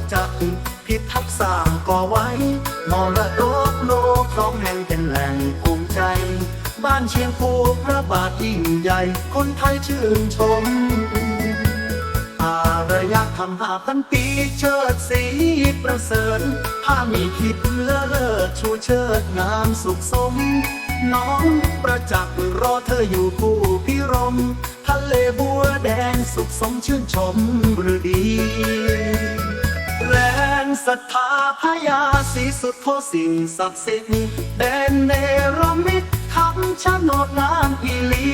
พิทักษ์สร้างก่อไว้ มรดกโลกสองแห่งเป็นแหล่งภูมิใจ บ้านเชียงภูพระบาทยิ่งใหญ่ คนไทยชื่นชม อารยธรรมห้าพันปีเชิดสีประเสริฐผ้ามีคิดเลิศเลิศชูเชิดงามสุขสม น้องประจักษ์รอเธออยู่ผู้พิรมทะเลบัวแดงสุขสมชื่นชมหรือดี ศรัทธาพยาสีสุดโพสิ่งศักดิ์สิทธิ์เดนเนรมิตคำชะโนดงามอีลี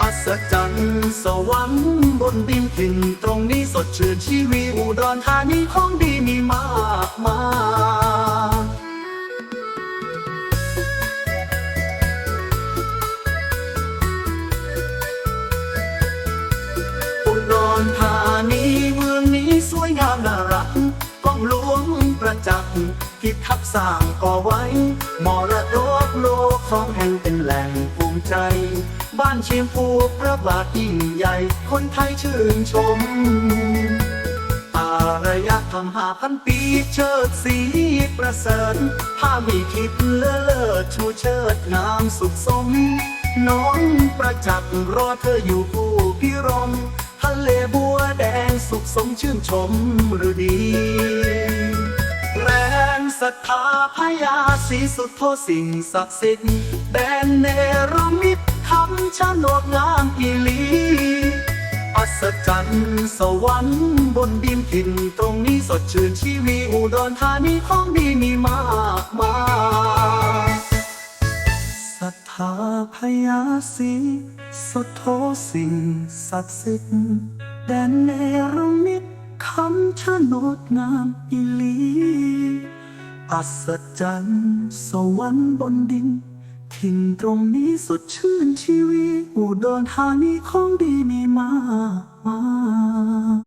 อัศจรรย์สวรรค์บนดินถิ่นตรงนี้สดชื่นชีวิตอุดรธานีของดีมีมากมาย จักษ์พิทักษ์สร้างก่อไว้ มรดกโลกสองแห่งเป็นแหล่งภูมิใจ บ้านเชียงภูพระบาทยิ่งใหญ่ คนไทยชื่นชมอารยธรรมหาพันปีเชิดสีประเสริฐผ้ามีทิพเลิศเลิศชูเชิดงามสุขสม น้องประจักษ์รอเธออยู่ผู้พิรมทะเลบัวแดงสุขสมชื่นชมหรือดี รัทธาพญาศรีสุดโทสิ่งศักดิ์สิทธิ์แดนเนรมิตคำชะโนดงามอีลีอัศจรรย์สวรรค์บนดินถิ่นตรงนี้สดชื่นชีวิตอุดรธานีของดีมีมากมายศรัทธาพญาศรีสุดโทสิ่งศักดิ์สิทธิ์แดนเนรมิตคำชะโนดงามอีลี อัศจรรย์สวรรค์บนดิน ทิ่นตรงนี้สดชื่นชีวิตอุดรธานีของดีมีมาก